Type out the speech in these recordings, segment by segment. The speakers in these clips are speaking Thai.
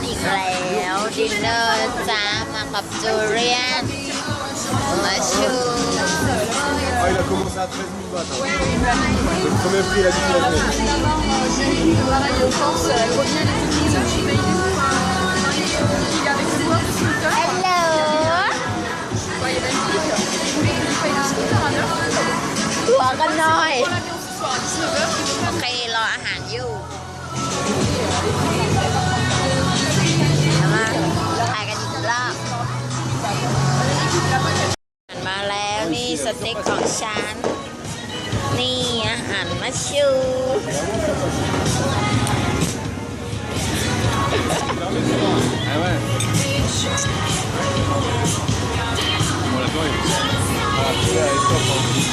ันอีกแล้วดินเนอร์จ้ามากับจูเรียนมาชูฮลโหล ตัวกันหน่อย โอเค รออาหารอยู่ เต็กของฉัน นี่อาหารมาชู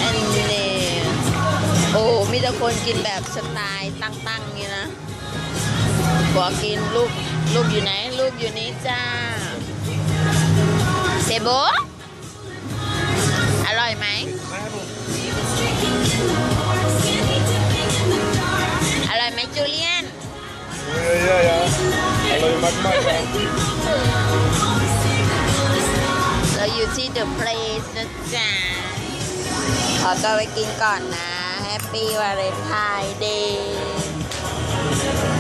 อันนี้โอ้ มีแต่คนกินแบบสไตล์ตั้งๆนี่นะบอกกินลูก ลูกอยู่ไหน ลูกอยู่นี้จ้าเซโบ อร่อยไหม อร่อยไหมจูเลียนอร่อยมากเราอยู่ที่เดอะเพลสนะจ๊ะ ขอตัวไปกินก่อนนะ แฮปปี้วาเลนไทน์เดย์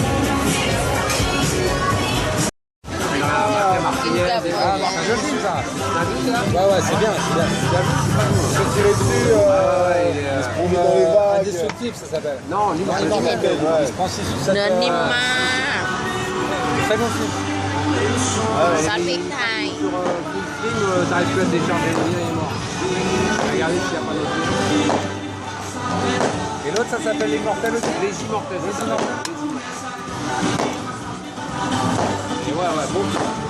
Je filme ça. Ouais, ouais, c'est bien, c'est bien. Je vais tirer dessus. Il se dans les vagues. Ça s'appelle. Non, Il se prend 6 ou Très bon. Ça fait film, t'arrives plus à décharger. Mort. Regardez s'il n'y a pas d'autre film. Et l'autre, ça s'appelle les mortels aussi Les immortels. Les immortels. Et ouais, ouais, bon.